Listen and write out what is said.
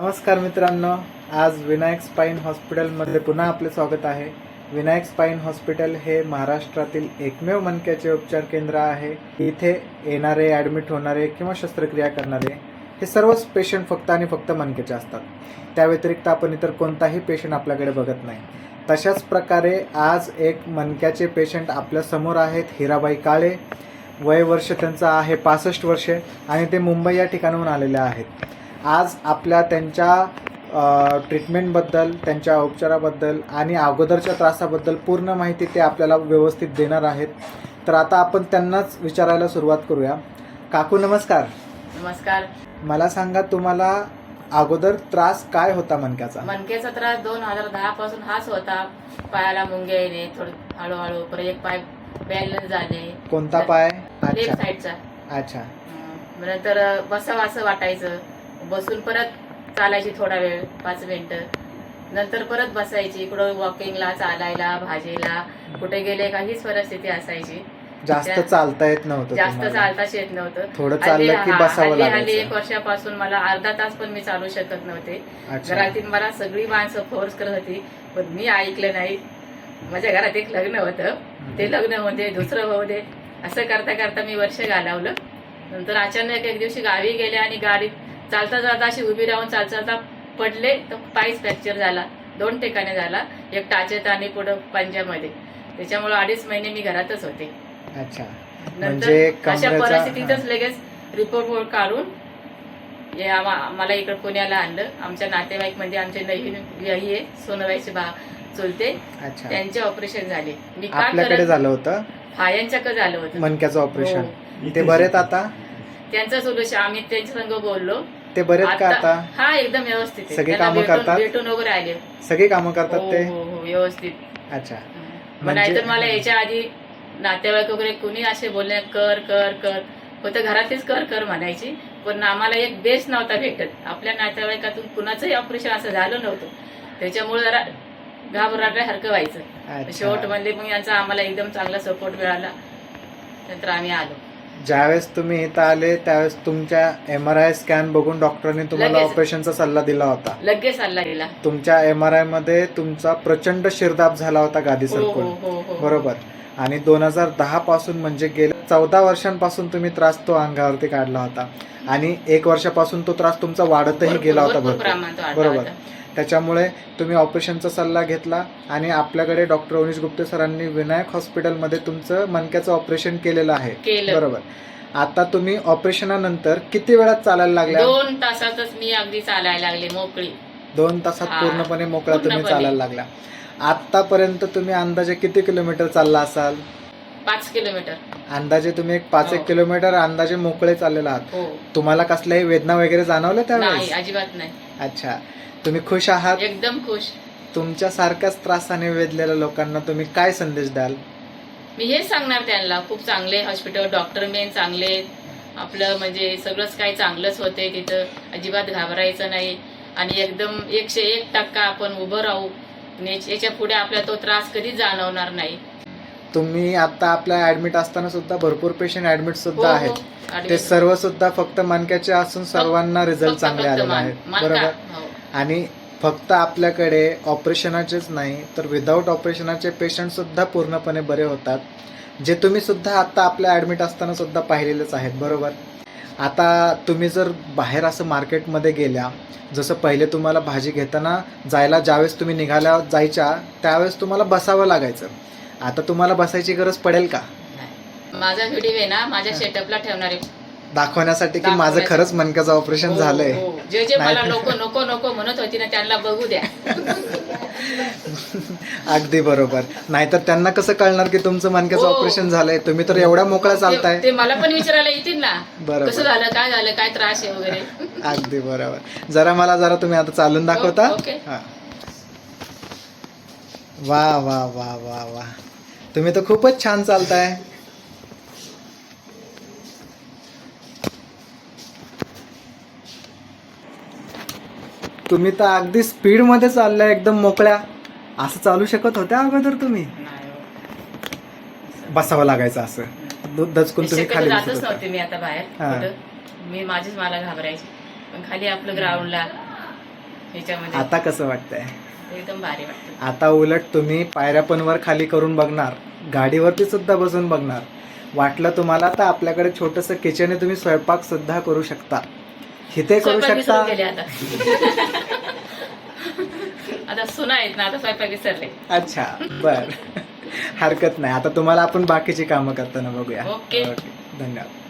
नमस्कार मित्रांनो आज विनायक स्पाईन हॉस्पिटलमध्ये पुन्हा आपले स्वागत आहे. विनायक स्पाईन हॉस्पिटल हे महाराष्ट्रातील एकमेव मनक्याचे उपचार केंद्र आहे. इथे येणारे ॲडमिट होणारे किंवा शस्त्रक्रिया करणारे हे सर्वच पेशंट फक्त आणि फक्त मनकेचे असतात. त्या व्यतिरिक्त आपण इतर कोणताही पेशंट आपल्याकडे बघत नाही. तशाच प्रकारे आज एक मनक्याचे पेशंट आपल्यासमोर आहेत हिराबाई काळे. वय वर्ष त्यांचं आहे पासष्ट वर्षे आणि ते मुंबई या ठिकाणाहून आलेले आहेत. आज आपल्या त्यांच्या ट्रीटमेंटबद्दल त्यांच्या उपचाराबद्दल आणि अगोदरच्या त्रासाबद्दल पूर्ण माहिती ते आपल्याला व्यवस्थित देणार आहेत. तर आता आपण त्यांनाच विचारायला सुरुवात करूया. काकू नमस्कार. नमस्कार. मला सांगा तुम्हाला अगोदर त्रास काय होता मणक्याचा? मणक्याचा त्रास दोन हजार दहा पासून हाच होता. पायाला मुंग्या येणे थोडं हळूहळू परत एक पाय बॅलन्स झाले. कोणता पाय? लेफ्ट साईडचा. अच्छा. नंतर बसावं असं वाटायचं. बसून परत चालायची थोडा वेळ पाच मिनिटं. नंतर परत बसायची इकडं वॉकिंगला चालायला भाजीला कुठे गेले का हीच परिस्थिती असायची. जास्त चालता येत नव्हतं जास्त. चालताच येत नव्हतं. थोडं चाललं की बसावं हल्ली- एक वर्षापासून मला अर्धा तास पण मी चालू शकत नव्हते. घरातील मला सगळी माणसं फोर्स करत होती पण मी ऐकलं नाही. माझ्या घरात एक लग्न होतं. ते लग्न होऊ दे दुसरं होऊ दे. असं करता करता मी वर्ष घालवलं. नंतर अचानक एक दिवशी गावी गेले आणि गाडीत चालता चालता अशी उभी राहून चालता चालता पडले तर पायच फ्रॅक्चर झाला. दोन ठिकाणी झाला. एक टाचेत आणि पुढं पंजामध्ये त्याच्यामुळे अडीच महिने मी घरातच होते. अच्छा. नंतर म्हणजे अशा परिस्थितीतच लगेच रिपोर्ट काढून हे मला इकडे पुण्याला आणलं. आमच्या नातेवाईकमध्ये आमचे नवीन आहे. सोनबाईचे बा चुलते. अच्छा. त्यांचे ऑपरेशन झाले. मी का आपल्याकडे करत झालं होतं? हा यांच्याकडे झालं होतं. मणक्याचं ऑपरेशन हो. ते बरेत आता? त्यांचा सोल्युशन आम्ही त्यांच्या संग बोललो. ते बरेत का आता हा एकदम व्यवस्थित आहे. सगळे त्यांना कामं भेटून- करतात? भेटून वगैरे आले. सगळी कामं करतात हो ते? हो हो व्यवस्थित. अच्छा. मग म्हणजे- नाहीतर मला याच्या आधी नातेवाईक वगैरे कुणी असे बोलले कर कर कर. फक्त घरातलीच कर कर म्हणायची. पण आम्हाला एक बेस नव्हता भेटत. आपल्या नातेवाईकातून कुणाचंही ऑपरेशन असं झालं नव्हतं. त्याच्यामुळे जरा घाबरण्यासारखं व्हायचं. अच्छा. शेवट म्हणजे मग यांचा आम्हाला एकदम चांगला सपोर्ट मिळाला. नंतर आम्ही आलो. ज्यावेळेस तुम्ही इथं आले त्यावेळेस तुमच्या एम आर आय स्कॅन बघून डॉक्टरांनी तुम्हाला लगेच. ऑपरेशनचा सल्ला दिला होता. लगेच सल्ला गेला तुमच्या एम आर आयमध्ये तुमचा प्रचंड शिरदाब झाला होता गादी हो हो सरकून हो हो. बरोबर. आणि दोन हजार दहा पासून म्हणजे गेल्या चौदा वर्षांपासून तुम्ही त्रास तो अंगावरती काढला होता. आणि एक वर्षापासून तो त्रास तुमचा वाढतही भरपूर- गेला होता भरपूर भरपूर. प्रमाणात वाढला बरोबर. होता. त्याच्यामुळे तुम्ही ऑपरेशनचा सल्ला घेतला आणि आपल्याकडे डॉक्टर अनिश गुप्ते सरांनी विनायक हॉस्पिटलमध्ये तुमचं मणक्याचं ऑपरेशन केलेलं आहे. बरोबर. आता तुम्ही ऑपरेशनानंतर किती वेळात चालायला लागल्या? दोन तासातच मी अगदी चालायला लागले मोकळी. दोन तासात पूर्णपणे मोकळा तुम्ही. चालायला लागल्या आतापर्यंत तुम्ही अंदाजे किती किलोमीटर चालला असाल? पाच किलोमीटर. अंदाजे तुम्ही एक पाच एक हो. किलोमीटर अंदाजे मोकळे चाललेला आहात. हो. तुम्हाला कसल्याही वेदना वगैरे जाणवल्या त्यावेळेस? अजिबात नाही. अच्छा. तुम्ही खुश आहात? एकदम खुश. तुमच्या सारख्याच त्रासाने वेधलेल्या लोकांना तुम्ही काय संदेश द्याल? मी हेच सांगणार त्यांना खूप चांगले हॉस्पिटल डॉक्टर मेन चांगले आपलं म्हणजे सगळंच काही चांगलंच होते तिथं अजिबात घाबरायचं नाही. आणि एकदम एकशे एक टक्का आपण उभं राहू याच्या- पुढे आपला तो त्रास कधीच जाणवणार नाही. तुम्ही आता आपल्या ऍडमिट असताना सुद्धा भरपूर पेशंट ऍडमिट हो, सुद्धा हो. आहेत. आडवी- ते सर्व सुद्धा फक्त मणक्याचे असून सर्वांना रिझल्ट फक्त- चांगले फक्त आलेले मान- आहेत? बरोबर? हो. आणि फक्त आपल्याकडे ऑपरेशनाचेच नाही तर विदाऊट ऑपरेशनाचे पेशंटसुद्धा पूर्णपणे बरे होतात जे तुम्ही सुद्धा आपल्या ॲडमिट असतानासुद्धा पाहिलेलेच आहेत बरोबर? आता तुम्ही जर बाहेर असं मार्केटमध्ये गेल्या जसं पहिले तुम्हाला भाजी घेताना जायला ज्यावेळेस तुम्ही निघाल्या जायच्या त्यावेळेस तुम्हाला बसावं लागायचं. आता तुम्हाला बसायची गरज पडेल का? माझा व्हिडिओ आहे ना माझ्या सेटअपला ठेवणारे दाखवण्यासाठी की माझं दाखवण्यासाठी. खरंच मनक्याचं ऑपरेशन हो, झालंय हो. जे जे मला नाही. नको नको नको म्हणत होती ना त्यांना बघू द्या अगदी बरोबर नाहीतर त्यांना कसं कळणार की तुमचं मनक्याचं हो. ऑपरेशन झालंय तुम्ही तर एवढ्या मोकळ्या चालताय ते- ते मला पण विचारायला येतील ना बरोबर. कसं झालं काय झालं काय त्रास आहे वगैरे अगदी बरोबर जरा मला जरा तुम्ही आता चालून दाखवता हो, ओके. हा. वा वा वा वा वा तुम्ही तर खूपच छान चालताय तुम्ही तर अगदी स्पीडमध्ये चाललाय एकदम मोकळ्या. असं चालू शकत होत्या अगोदर तुम्ही? बसावं लागायचं असं. दचकून तुम्ही खाली जातच नव्हते मी आता बाहेर. कुठं. मी माझीच मला घाबरायची. पण खाली आपलं ग्राउंडला ह्याच्यामध्ये. आता कसं वाटतंय? एकदम भारी वाटतं. आता उलट तुम्ही पायऱ्या पण वर खाली करून बघणार. गाडीवरती सुद्धा बसून बघणार. वाटलं तुम्हाला तर आपल्याकडे छोटस किचन आहे तुम्ही स्वयंपाक सुद्धा करू शकता. इथे करू स्वयंपाक शकता? विसरून गेले आता. आता सुना आहेत ना आता स्वयंपाक विसरले. अच्छा बर. हरकत नाही. आता तुम्हाला आपण बाकीची कामं करताना बघूया. ओके. धन्यवाद.